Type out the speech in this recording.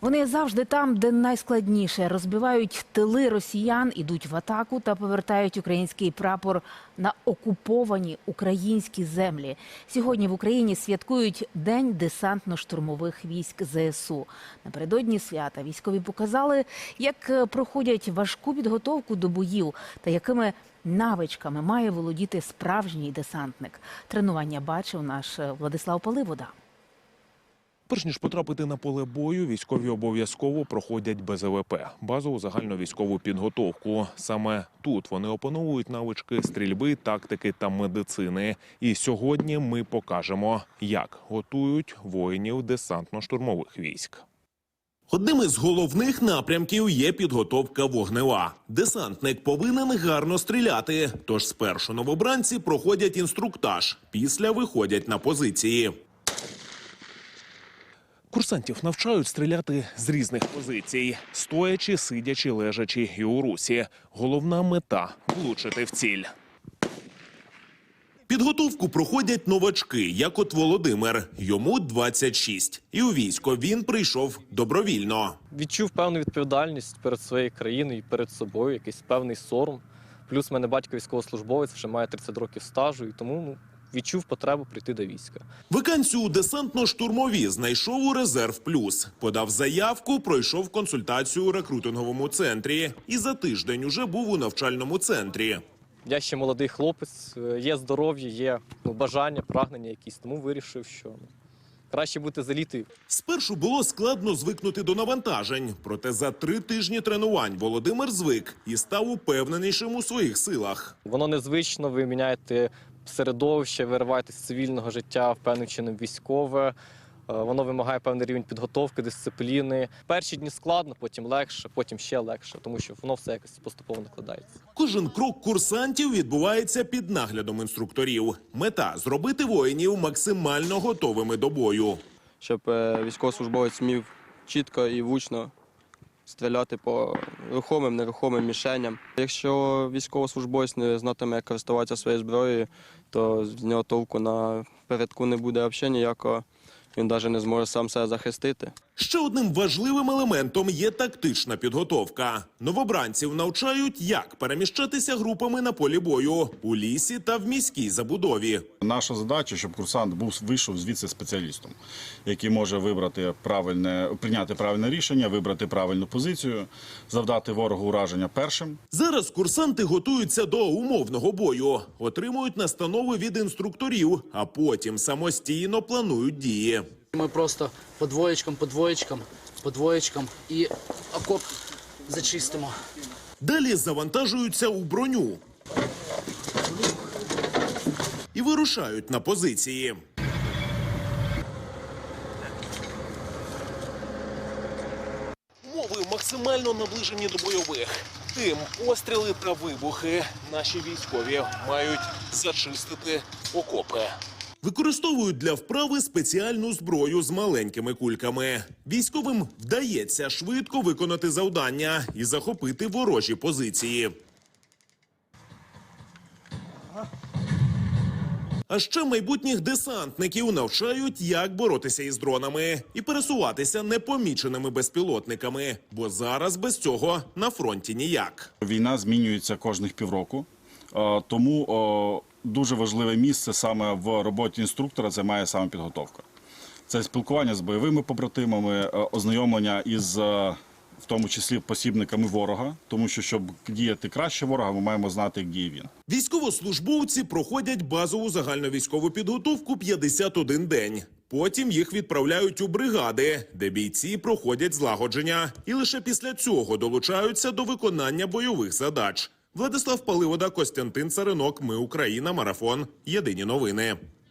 Вони завжди там, де найскладніше, розбивають тили росіян, ідуть в атаку та повертають український прапор на окуповані українські землі. Сьогодні в Україні святкують День десантно-штурмових військ ЗСУ. Напередодні свята військові показали, як проходять важку підготовку до боїв та якими навичками має володіти справжній десантник. Тренування бачив наш Владислав Паливода. Перш ніж потрапити на поле бою, військові обов'язково проходять БЗВП – базову загальновійськову підготовку. Саме тут вони опановують навички стрільби, тактики та медицини. І сьогодні ми покажемо, як готують воїнів десантно-штурмових військ. Одним із головних напрямків є підготовка вогнева. Десантник повинен гарно стріляти. Тож спершу новобранці проходять інструктаж, після виходять на позиції. Курсантів навчають стріляти з різних позицій: стоячи, сидячи, лежачи і у русі. Головна мета влучити в ціль. Підготовку проходять новачки, як от Володимир. Йому 26. І у військо він прийшов добровільно. відчув певну відповідальність перед своєю країною і перед собою, якийсь певний сором. Плюс в мене батько військовослужбовець, вже має 30 років стажу, і тому ну, відчув потребу прийти до війська. Вакансію у десантно-штурмові знайшов у резерв плюс. Подав заявку, пройшов консультацію у рекрутинговому центрі. І за тиждень уже був у навчальному центрі. Я ще молодий хлопець, е, є здоров'я, є ну, бажання, прагнення якісь, тому вирішив, що ну, краще бути за літи. Спершу було складно звикнути до навантажень, проте за три тижні тренувань Володимир звик і став упевненішим у своїх силах. Воно незвично, ви міняєте середовище, вириваєтесь з цивільного життя в певним чином військове. Е, Воно вимагає певний рівень підготовки, дисципліни. Перші дні складно, потім легше, потім ще легше, тому що воно все якось поступово накладається. Кожен крок курсантів відбувається під наглядом інструкторів. Мета зробити воїнів максимально готовими до бою. щоб е, військовослужбовець міг чітко і влучно стріляти по рухомим, нерухомим мішеням. Якщо військовослужбовець не знатиме, як користуватися своєю зброєю, то з нього толку на передку не буде взагалі ніякого. Він навіть не зможе сам себе захистити. Ще одним важливим елементом є тактична підготовка. Новобранців навчають, як переміщатися групами на полі бою у лісі та в міській забудові. Наша задача, щоб курсант був вийшов звідси спеціалістом, який може вибрати правильне, прийняти правильне рішення, вибрати правильну позицію, завдати ворогу ураження першим. Зараз курсанти готуються до умовного бою, отримують настанови від інструкторів, а потім самостійно планують дії. Ми просто по двоєчкам, по двоєчкам, по двоєчкам і окоп зачистимо. Далі завантажуються у броню і вирушають на позиції. Умови максимально наближені до бойових. Тим постріли та вибухи наші військові мають зачистити окопи. Використовують для вправи спеціальну зброю з маленькими кульками. Військовим вдається швидко виконати завдання і захопити ворожі позиції. А ще майбутніх десантників навчають, як боротися із дронами і пересуватися непоміченими безпілотниками, бо зараз без цього на фронті ніяк. Війна змінюється кожних півроку, е, тому о, дуже важливе місце саме в роботі інструктора займає саме підготовка. Це спілкування з бойовими побратимами, е, ознайомлення із. е, В тому числі посібниками ворога, тому що щоб діяти краще ворога, ми маємо знати, як діє він. Військовослужбовці проходять базову загальновійськову підготовку 51 день. Потім їх відправляють у бригади, де бійці проходять злагодження, і лише після цього долучаються до виконання бойових задач. Владислав Паливода, Костянтин Царинок. Ми Україна. Марафон. Єдині новини.